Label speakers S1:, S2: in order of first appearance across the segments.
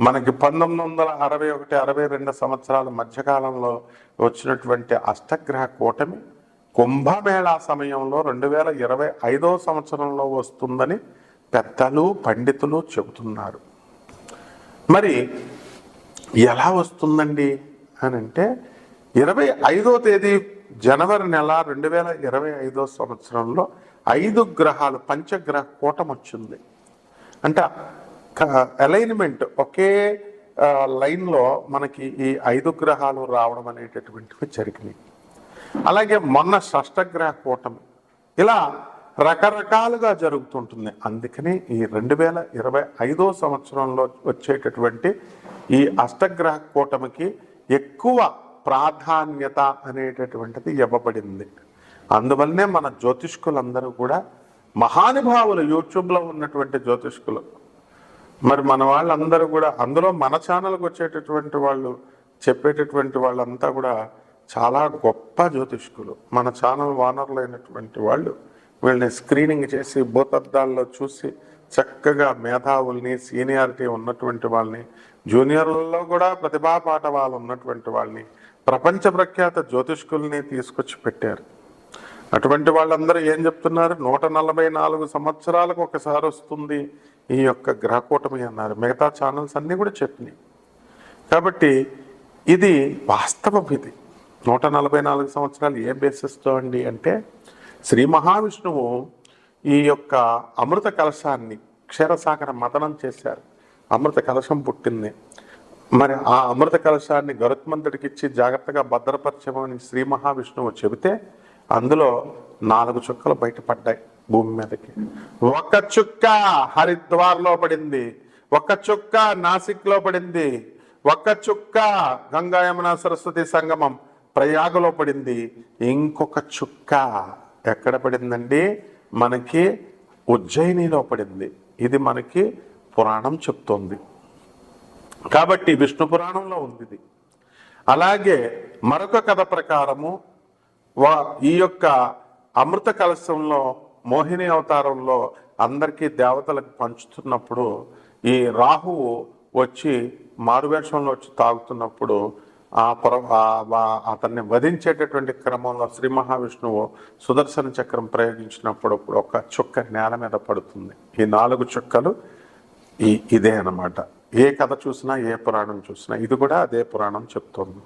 S1: మనకి పంతొమ్మిది వందల అరవై ఒకటి అరవై రెండు సంవత్సరాల మధ్యకాలంలో వచ్చినటువంటి అష్టగ్రహ కూటమి కుంభమేళా సమయంలో రెండు వేల ఇరవై ఐదో సంవత్సరంలో వస్తుందని పెద్దలు పండితులు చెబుతున్నారు. మరి ఎలా వస్తుందండి అని అంటే ఇరవై ఐదో తేదీ జనవరి నెల రెండు వేల ఇరవై ఐదో సంవత్సరంలో ఐదు గ్రహాలు పంచగ్రహ కూటం వచ్చింది అంటే అలైన్మెంట్ ఒకే లైన్లో మనకి ఈ ఐదు గ్రహాలు రావడం అనేటటువంటివి జరిగినాయి. అలాగే మొన్న షష్టగ్రహ కూటమి ఇలా రకరకాలుగా జరుగుతుంటుంది. అందుకని ఈ రెండు వేల ఇరవై ఐదో సంవత్సరంలో వచ్చేటటువంటి ఈ అష్టగ్రహ కూటమికి ఎక్కువ ప్రాధాన్యత అనేటటువంటిది ఇవ్వబడింది. అందువల్లనే మన జ్యోతిష్కులందరూ కూడా మహానుభావులు యూట్యూబ్లో ఉన్నటువంటి జ్యోతిష్కులు మరి మన వాళ్ళందరూ కూడా అందులో మన ఛానల్కి వచ్చేటటువంటి వాళ్ళు చెప్పేటటువంటి వాళ్ళంతా కూడా చాలా గొప్ప జ్యోతిష్కులు. మన ఛానల్ వానర్లు అయినటువంటి వాళ్ళు వీళ్ళని స్క్రీనింగ్ చేసి భూతద్దాల్లో చూసి చక్కగా మేధావుల్ని సీనియారిటీ ఉన్నటువంటి వాళ్ళని జూనియర్లలో కూడా ప్రతిభా వాళ్ళు ఉన్నటువంటి వాళ్ళని ప్రపంచ ప్రఖ్యాత జ్యోతిష్కుల్ని తీసుకొచ్చి పెట్టారు. అటువంటి వాళ్ళందరూ ఏం చెప్తున్నారు? నూట నలభై నాలుగు సంవత్సరాలకు ఒకసారి వస్తుంది. ఈ యొక్క గ్రహకూటమి అన్నారు. మిగతా ఛానల్స్ అన్నీ కూడా చెప్పినాయి. కాబట్టి ఇది వాస్తవం ఇది. నూట నలభై నాలుగు సంవత్సరాలు ఏ బేసిస్తో అండి అంటే శ్రీ మహావిష్ణువు ఈ యొక్క అమృత కలశాన్ని క్షీరసాగర మతనం చేశారు. అమృత కలశం పుట్టింది. మరి ఆ అమృత కలశాన్ని గరుత్మంతుడికి ఇచ్చి జాగ్రత్తగా భద్రపరచమని శ్రీ మహావిష్ణువు చెబితే అందులో నాలుగు చుక్కలు బయటపడ్డాయి. భూమి మీదకి. ఒక చుక్క హరిద్వార్లో పడింది ఒక చుక్క నాసిక్లో పడింది ఒక చుక్క గంగా యమున సరస్వతి సంగమం ప్రయాగలో పడింది. ఇంకొక చుక్క ఎక్కడ పడిందండి? మనకి ఉజ్జయినిలో పడింది. ఇది మనకి పురాణం చెప్తోంది. కాబట్టి విష్ణు పురాణంలో ఉంది ఇది. అలాగే మరొక కథ ప్రకారము వా ఈ యొక్క అమృత కలశంలో మోహిని అవతారంలో అందరికీ దేవతలకు పంచుతున్నప్పుడు ఈ రాహువు వచ్చి మారువేషంలో వచ్చి తాగుతున్నప్పుడు ఆ పుర అతన్ని వధించేటటువంటి క్రమంలో శ్రీ మహావిష్ణువు సుదర్శన చక్రం ప్రయోగించినప్పుడు ఒక చుక్క నేల మీద పడుతుంది. ఈ నాలుగు చుక్కలు ఈ ఇదే అన్నమాట. ఏ కథ చూసినా ఏ పురాణం చూసినా ఇది కూడా అదే పురాణం చెప్తోంది.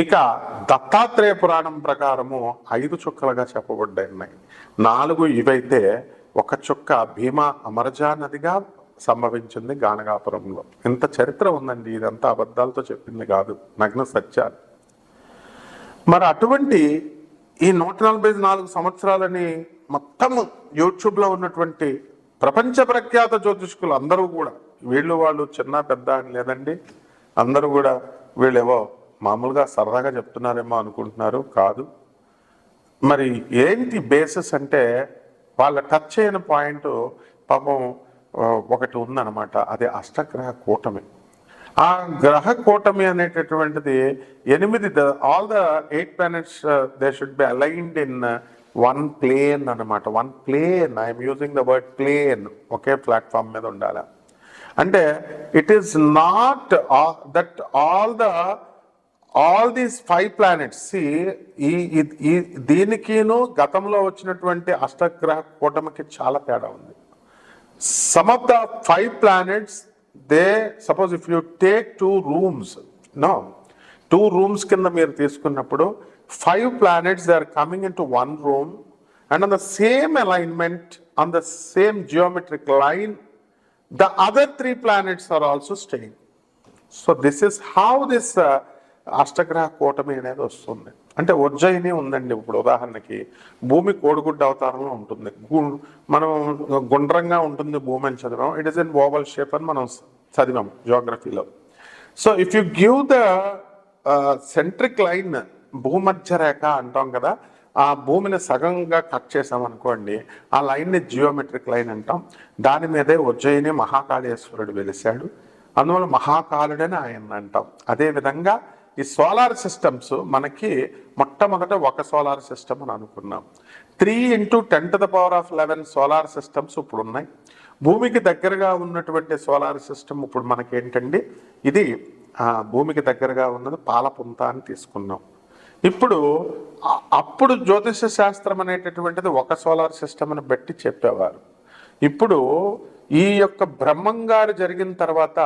S1: ఇక దత్తాత్రేయ పురాణం ప్రకారము ఐదు చుక్కలుగా చెప్పబడ్డాయి ఉన్నాయి నాలుగు ఇవైతే ఒక చుక్క భీమా అమరజా నదిగా సంభవించింది గానగాపురంలో. ఇంత చరిత్ర ఉందండి ఇదంతా అబద్ధాలతో చెప్పింది కాదు నగ్న సత్యాలు. మరి అటువంటి ఈ నూట నలభై నాలుగు సంవత్సరాలని మొత్తం యూట్యూబ్లో ఉన్నటువంటి ప్రపంచ ప్రఖ్యాత జ్యోతిష్కులు అందరూ కూడా వీళ్ళు వాళ్ళు చిన్న పెద్ద అని లేదండి అందరూ కూడా వీళ్ళేవో మామూలుగా సరదాగా చెప్తున్నారేమో అనుకుంటున్నారు కాదు. మరి ఏంటి బేసిస్ అంటే వాళ్ళ టచ్ అయిన పాయింట్ పాపం ఒకటి ఉందన్నమాట. అది అష్టగ్రహ కూటమి. ఆ గ్రహ కూటమి అనేటటువంటిది ఎనిమిది all the eight planets they should be aligned in one plane అన్నమాట. One plane I'm using the word plane okay platform మీద ఉండాలి? అంటే it is not that all the all these five planets ఈ ఈ- ఈ దీనికిను గతంలో వచ్చినటువంటి అష్టగ్రహ కూటమికి చాలా తేడా ఉంది. Some of the five planets they suppose if you take two rooms no two rooms కింద మీరు తీసుకున్నప్పుడు five planets they are coming into one room and on the same alignment on the same geometric line the other three planets are also staying so this is how this అష్టగ్రహ కూటమి అనేది వస్తుంది. అంటే ఉజ్జయిని ఉందండి ఇప్పుడు ఉదాహరణకి. భూమి కోడిగుడ్డ అవతారంలో ఉంటుంది. గు- మనం గుండ్రంగా ఉంటుంది భూమి అని చదివాం. It is in oval shape అని మనం చదివాం జియోగ్రఫీలో so if you give the centric line భూమధ్య రేఖ అంటాం కదా ఆ భూమిని సగంగా కట్ చేసాం అనుకోండి ఆ లైన్ని జియోమెట్రిక్ లైన్ అంటాం. దాని మీదే ఉజ్జయిని మహాకాళేశ్వరుడు వెలిశాడు. అందువల్ల మహాకాలుడని ఆయన అంటాం. అదేవిధంగా ఈ సోలార్ సిస్టమ్స్ మనకి మొట్టమొదట ఒక సోలార్ సిస్టమ్ అని అనుకున్నాం. Three into ten to the power of eleven solar systems ఇప్పుడు ఉన్నాయి. భూమికి దగ్గరగా ఉన్నటువంటి సోలార్ సిస్టమ్ ఇప్పుడు మనకి ఏంటండి ఇది భూమికి దగ్గరగా ఉన్నది పాలపుంత అని తీసుకున్నాం. ఇప్పుడు అప్పుడు జ్యోతిష శాస్త్రం అనేటటువంటిది ఒక సోలార్ సిస్టమ్ అని బట్టి చెప్పేవారు. ఇప్పుడు ఈ యొక్క బ్రహ్మంగారు జరిగిన తర్వాత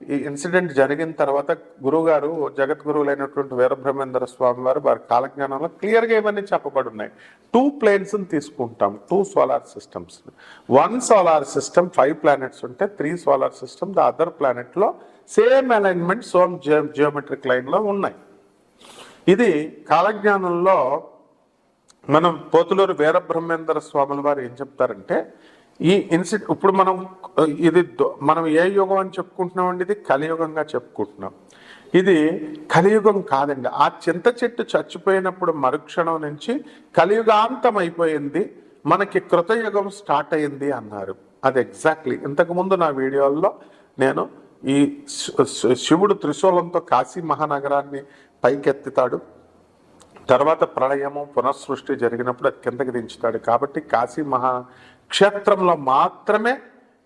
S1: ఈ ఇన్సిడెంట్ జరిగిన తర్వాత గురువుగారు జగద్గురువులైనటువంటి వీరబ్రహ్మేంద్ర స్వామి వారు వారి కాలజ్ఞానంలో క్లియర్గా ఇవన్నీ చెప్పబడి ఉన్నాయి. టూ ప్లేన్స్ని తీసుకుంటాం two solar systems one solar system five planets ఉంటే three solar system the other ప్లానెట్లో same alignment some geo geometric లైన్లో ఉన్నాయి. ఇది కాలజ్ఞానంలో మనం పోతులూరు వీరబ్రహ్మేంద్ర స్వాముల వారు ఏం చెప్తారంటే ఈ ఇన్సిడెంట్ ఇప్పుడు మనం ఇది దొ- మనం ఏ యుగం అని చెప్పుకుంటున్నాం ఇది కలియుగంగా చెప్పుకుంటున్నాం. ఇది కలియుగం కాదండి. ఆ చింత చెట్టు చచ్చిపోయినప్పుడు మరుక్షణం నుంచి కలియుగాంతం అయిపోయింది మనకి కృతయుగం స్టార్ట్ అయింది అన్నారు. అది ఎగ్జాక్ట్లీ. ఇంతకుముందు నా వీడియోల్లో నేను ఈ శివుడు త్రిశూలంతో కాశీ మహానగరాన్ని పైకెత్తుతాడు. తర్వాత ప్రళయము పునఃసృష్టి జరిగినప్పుడు అది కిందకి దించుతాడు. కాబట్టి కాశీ మహా క్షేత్రంలో మాత్రమే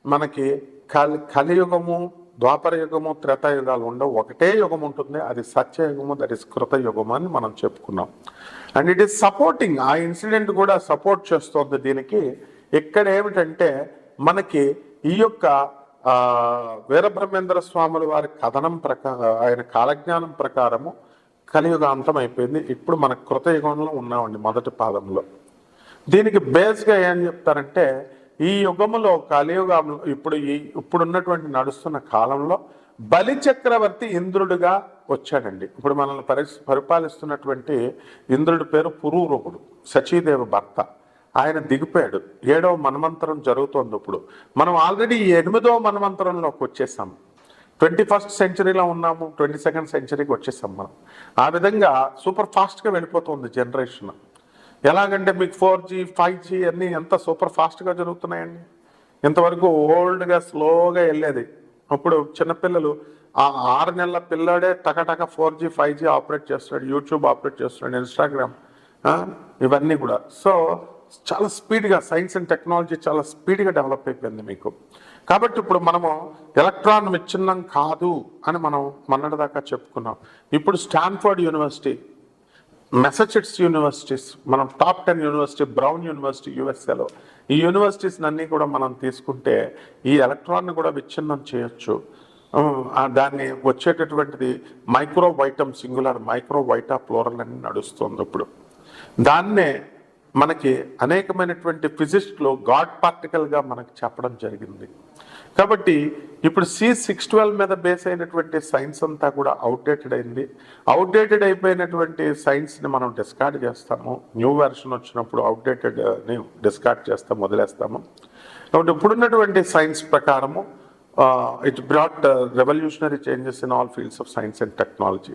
S1: మనకి కలి కలియుగము ద్వాపర యుగము త్రేతాయుగాలు ఉండవు. ఒకటే యుగం ఉంటుంది. అది సత్యయుగము దట్ ఇస్ కృతయుగము అని మనం చెప్పుకున్నాం. And it is supporting. ఆ ఇన్సిడెంట్ కూడా సపోర్ట్ చేస్తోంది దీనికి. ఇక్కడ ఏమిటంటే మనకి ఈ యొక్క వీరబ్రహ్మేంద్ర స్వాముల వారి కథనం ప్రకారం ఆయన కాలజ్ఞానం ప్రకారము కలియుగాంతం అయిపోయింది. ఇప్పుడు మన కృతయుగంలో ఉన్నామండి మొదటి పాదంలో. దీనికి బేస్గా ఏం చెప్తారంటే ఈ యుగములో కలియుగంలో ఇప్పుడు ఈ ఇప్పుడున్నటువంటి నడుస్తున్న కాలంలో బలి చక్రవర్తి ఇంద్రుడిగా వచ్చాడండి. ఇప్పుడు మనల్ని పరి పరిపాలిస్తున్నటువంటి ఇంద్రుడి పేరు పురూరుకుడు సచీదేవి భర్త. ఆయన దిగిపోయాడు. ఏడవ మన్వంతరం జరుగుతోంది ఇప్పుడు. మనం ఆల్రెడీ ఎనిమిదవ మన్వంతరంలోకి వచ్చేసాం. ట్వంటీ ఫస్ట్ సెంచరీలో ఉన్నాము ట్వంటీ సెకండ్ సెంచరీకి వచ్చేసాం మనం. ఆ విధంగా సూపర్ ఫాస్ట్గా వెళ్ళిపోతుంది జనరేషన్ ఎలాగంటే మీకు ఫోర్ జీ ఫైవ్ జీ అన్నీ ఎంత సూపర్ ఫాస్ట్గా జరుగుతున్నాయండి. ఇంతవరకు ఓల్డ్గా స్లోగా వెళ్ళేది. అప్పుడు చిన్నపిల్లలు ఆ ఆరు నెలల పిల్లాడే టకటక four G five G operate చేస్తున్నాడు యూట్యూబ్ ఆపరేట్ చేస్తున్నాడు ఇన్స్టాగ్రామ్ ఇవన్నీ కూడా. సో చాలా స్పీడ్గా సైన్స్ అండ్ టెక్నాలజీ చాలా స్పీడ్గా డెవలప్ అయిపోయింది మీకు. కాబట్టి ఇప్పుడు మనము ఎలక్ట్రాన్ విచ్ఛిన్నం కాదు అని మనం మొన్నటిదాకా చెప్పుకున్నాం. ఇప్పుడు స్టాన్ఫర్డ్ యూనివర్సిటీ మెసచ్యూట్స్ యూనివర్సిటీస్ మనం top ten university Brown university యూఎస్ఏలో ఈ యూనివర్సిటీస్ అన్నీ కూడా మనం తీసుకుంటే ఈ ఎలక్ట్రాన్ని కూడా విచ్ఛిన్నం చేయొచ్చు. దాన్ని వచ్చేటటువంటిది micro vitum singular micro vita plural అని నడుస్తుంది ఇప్పుడు. దాన్నే మనకి అనేకమైనటువంటి ఫిజిక్స్లో గాడ్ పార్టికల్గా మనకు చెప్పడం జరిగింది. కాబట్టి ఇప్పుడు సి సిక్స్ ట్వెల్వ్ మీద బేస్ అయినటువంటి సైన్స్ అంతా కూడా అవుట్డేటెడ్ అయింది. అవుట్డేటెడ్ అయిపోయినటువంటి సైన్స్ని మనం డిస్కార్డ్ చేస్తాము. న్యూ వెర్షన్ వచ్చినప్పుడు అవుట్డేటెడ్ని డిస్కార్డ్ చేస్తాము వదిలేస్తాము కాబట్టి ఇప్పుడున్నటువంటి సైన్స్ ప్రకారము it brought revolutionary changes in all fields of science and technology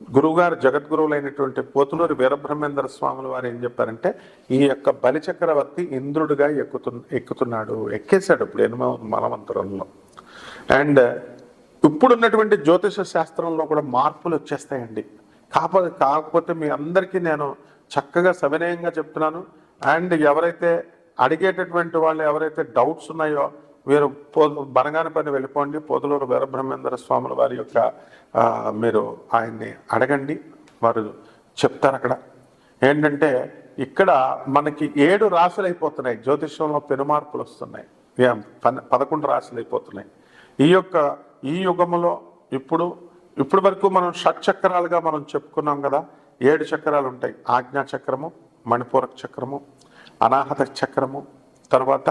S1: గురువుగారు జగద్గురువులైనటువంటి పోతులూరి వీరబ్రహ్మేంద్ర స్వాముల వారు ఏం చెప్పారంటే ఈ యొక్క బలిచక్రవర్తి ఇంద్రుడిగా ఎక్కుతు ఎక్కుతున్నాడు ఎక్కేశాడు ఇప్పుడు ఎనిమిది మనవంతరంలో అండ్ ఇప్పుడున్నటువంటి జ్యోతిష శాస్త్రంలో కూడా మార్పులు వచ్చేస్తాయండి. కాకపోతే కాకపోతే మీ అందరికీ నేను చక్కగా సవినయంగా చెప్తున్నాను. అండ్ ఎవరైతే అడిగేటటువంటి వాళ్ళు ఎవరైతే డౌట్స్ ఉన్నాయో మీరు పో బనగాని పని వెళ్ళిపోండి. పోతులూరు వీరబ్రహ్మేంద్ర స్వాముల వారి యొక్క మీరు ఆయన్ని అడగండి. వారు చెప్తారు అక్కడ. ఏంటంటే ఇక్కడ మనకి ఏడు రాశులు అయిపోతున్నాయి జ్యోతిష్యంలో పెనుమార్పులు వస్తున్నాయి. పదకొండు రాశులు అయిపోతున్నాయి ఈ యొక్క ఈ యుగంలో ఇప్పుడు ఇప్పటి వరకు మనం షట్చక్రాలుగా మనం చెప్పుకున్నాం కదా ఏడు చక్రాలు ఉంటాయి. ఆజ్ఞా చక్రము మణిపూరక చక్రము అనాహత చక్రము తర్వాత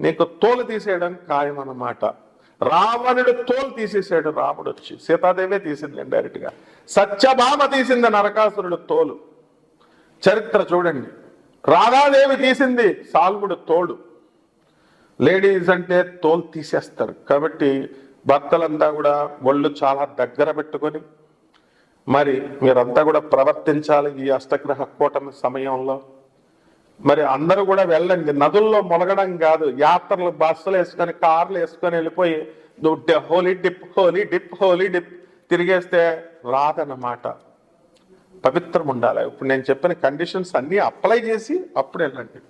S1: నీకు తోలు తీసేయడానికి ఖాయం అన్నమాట రావణుడు తోలు తీసేసాడు రాముడు వచ్చి. సీతాదేవే తీసింది డైరెక్ట్గా సత్యభామ తీసింది నరకాసురుడు తోలు. చరిత్ర చూడండి. రాధాదేవి తీసింది సాల్వుడు తోడు. లేడీస్ అంటే తోలు తీసేస్తారు. కాబట్టి భర్తలంతా కూడా ఒళ్ళు చాలా దగ్గర పెట్టుకొని మరి మీరంతా కూడా ప్రవర్తించాలి ఈ అష్టగ్రహ కూటమి సమయంలో. మరి అందరూ కూడా వెళ్ళండి. నదుల్లో మొలగడం కాదు. యాత్రలు బస్సులు వేసుకొని కార్లు వేసుకొని వెళ్ళిపోయి holy dip holy dip holy dip తిరిగేస్తే రాదన్నమాట. పవిత్రం ఉండాలి. ఇప్పుడు నేను చెప్పిన కండిషన్స్ అన్నీ అప్లై చేసి అప్పుడు వెళ్ళండి.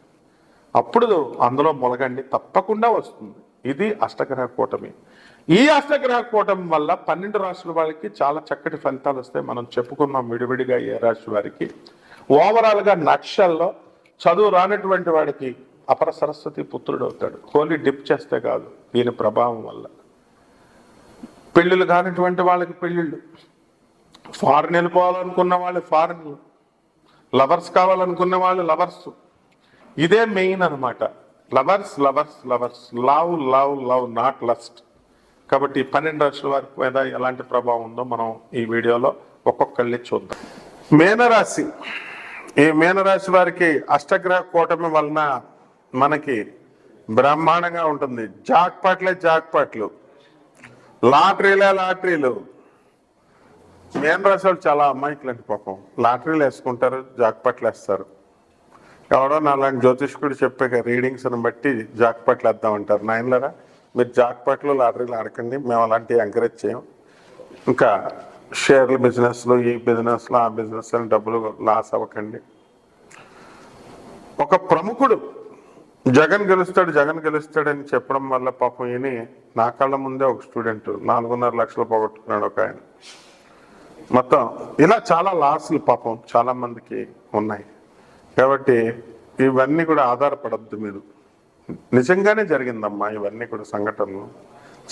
S1: అప్పుడు అందులో మొలగండి. తప్పకుండా వస్తుంది. ఇది అష్టగ్రహ కూటమి. ఈ అష్టగ్రహ కూటమి వల్ల పన్నెండు రాశుల వాళ్ళకి చాలా చక్కటి ఫలితాలు వస్తాయి. మనం చెప్పుకున్నాం విడివిడిగా ఏ రాశి వారికి. ఓవరాల్గా నక్షల్లో చదువు రానటువంటి వాడికి అపర సరస్వతి పుత్రుడు అవుతాడు. హోలీ డిప్ చేస్తే కాదు దీని ప్రభావం వల్ల. పెళ్ళిళ్ళు కానటువంటి వాళ్ళకి పెళ్ళిళ్ళు. ఫారెన్ వెళ్ళిపోవాలనుకున్న వాళ్ళు ఫారెన్ లవర్స్ కావాలనుకున్న వాళ్ళు లవర్స్. ఇదే మెయిన్ అనమాట lovers lovers lovers. Love love love not lust. కాబట్టి పన్నెండు రాశుల వారి మీద ఎలాంటి ప్రభావం ఉందో మనం ఈ వీడియోలో ఒక్కొక్కళ్ళని చూద్దాం. మేనరాశి. ఈ మీనరాశి వారికి అష్టగ్రహ కూటమి వలన మనకి బ్రహ్మాండంగా ఉంటుంది. జాక్పాట్లే జాక్పాట్లు. లాటరీలే లాటరీలు. మీనరాశి వాళ్ళు చాలా అమాయకులు పాపం. లాటరీలు వేసుకుంటారు జాక్పాట్లు వేస్తారు. ఎవడో నాలాంటి జ్యోతిష్కుడు చెప్పే రీడింగ్స్ని బట్టి జాక్పాట్లు వేద్దామంటారు నాయనలరా మీరు జాక్పాట్లు లాటరీలు ఆడకండి. మేము అలాంటివి ఎంకరేజ్ చేయం. ఇంకా షేర్ల బిజినెస్లో ఈ బిజినెస్లో ఆ బిజినెస్ డబ్బులు లాస్ అవ్వకండి. ఒక ప్రముఖుడు జగన్ గెలుస్తాడు జగన్ గెలుస్తాడని చెప్పడం వల్ల పాపం ఈయన నా కళ్ళ ముందే ఒక స్టూడెంట్ నాలుగున్నర లక్షలు పోగొట్టుకున్నాడు ఒక ఆయన. మొత్తం ఇలా చాలా లాస్లు పాపం చాలా మందికి ఉన్నాయి. కాబట్టి ఇవన్నీ కూడా ఆధారపడద్దు మీరు. నిజంగానే జరిగిందమ్మా ఇవన్నీ కూడా సంఘటనలు.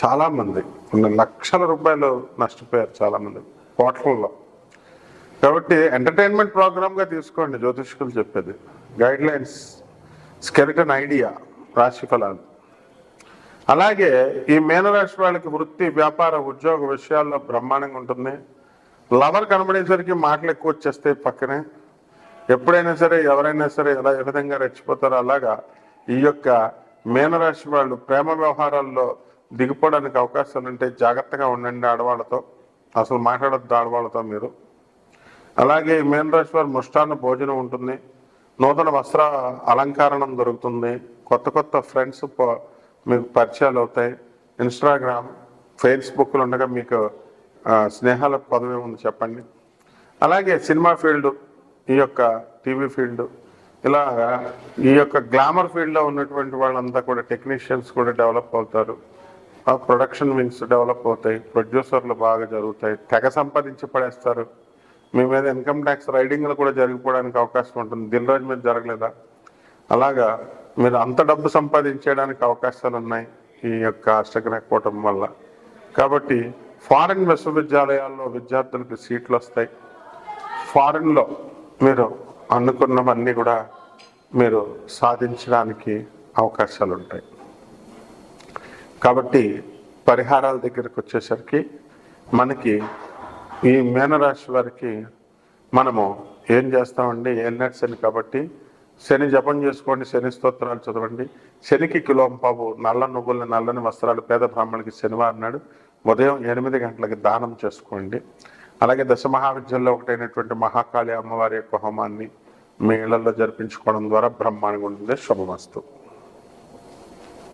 S1: చాలామంది కొన్ని లక్షల రూపాయలు నష్టపోయారు చాలామంది హోటల్లో కోట్లలో. కాబట్టి ఎంటర్టైన్మెంట్ ప్రోగ్రామ్గా తీసుకోండి జ్యోతిష్కులు చెప్పేది. గైడ్ లైన్స్ స్కెరిటన్ ఐడియా రాశి ఫలాలు అలాగే ఈ మీనరాశి వాళ్ళకి వృత్తి వ్యాపార ఉద్యోగ విషయాల్లో బ్రహ్మాండంగా ఉంటుంది. లవర్ కనబడేసరికి మాటలు ఎక్కువ వచ్చేస్తాయి పక్కనే. ఎప్పుడైనా సరే ఎవరైనా సరే ఎలా ఏ విధంగా రెచ్చిపోతారో అలాగా ఈ యొక్క మీనరాశి వాళ్ళు ప్రేమ వ్యవహారాల్లో దిగిపోవడానికి అవకాశాలు ఉంటే జాగ్రత్తగా ఉండండి ఆడవాళ్ళతో. అసలు మాట్లాడొద్దు ఆడవాళ్ళతో మీరు. అలాగే మేన్ మీన రాశి వారి ముష్టాన్న భోజనం ఉంటుంది. నూతన వస్త్ర అలంకరణం దొరుకుతుంది. కొత్త కొత్త ఫ్రెండ్స్ మీకు పరిచయాలు అవుతాయి. ఇన్స్టాగ్రామ్ ఫేస్బుక్లు ఉండగా మీకు స్నేహాల స్నేహాలకు పదవి ఉంది చెప్పండి. అలాగే సినిమా ఫీల్డ్ ఈ యొక్క టీవీ ఫీల్డ్ ఇలా ఈ యొక్క గ్లామర్ ఫీల్డ్లో ఉన్నటువంటి వాళ్ళంతా కూడా టెక్నీషియన్స్ కూడా డెవలప్ అవుతారు. ప్రొడక్షన్ వింగ్స్ డెవలప్ అవుతాయి ప్రొడ్యూసర్లు బాగా జరుగుతాయి తెగ సంపాదించి పడేస్తారు. మీ మీద ఇన్కమ్ ట్యాక్స్ రైడింగ్లు కూడా జరిగిపోవడానికి అవకాశం ఉంటుంది. దిల్ రాజు మీద జరగలేదా? అలాగా మీరు అంత డబ్బు సంపాదించేయడానికి అవకాశాలు ఉన్నాయి ఈ యొక్క అష్టగ్రహ కూటమి వల్ల. కాబట్టి ఫారిన్ విశ్వవిద్యాలయాల్లో విద్యార్థులకు సీట్లు వస్తాయి. ఫారిన్లో మీరు అనుకున్నవన్నీ కూడా మీరు సాధించడానికి అవకాశాలు ఉంటాయి. కాబట్టి పరిహారాల దగ్గరకు వచ్చేసరికి మనకి ఈ మీనరాశి వారికి మనము ఏం చేస్తామండి? ఏలినట్ శని కాబట్టి? శని జపం చేసుకోండి శని స్తోత్రాలు చదవండి. శనికి కిలోం పావు నల్ల నువ్వుల్ని నల్లని వస్త్రాలు. పేద బ్రాహ్మణులకి శనివారం నాడు ఉదయం ఎనిమిది గంటలకి దానం చేసుకోండి. అలాగే దశ మహావిద్యల్లో ఒకటైనటువంటి మహాకాళి అమ్మవారి యొక్క హోమాన్ని మీ ఇళ్ళలో జరిపించుకోవడం ద్వారా బ్రహ్మాండంగా ఉంటుంది. శుభమస్తు.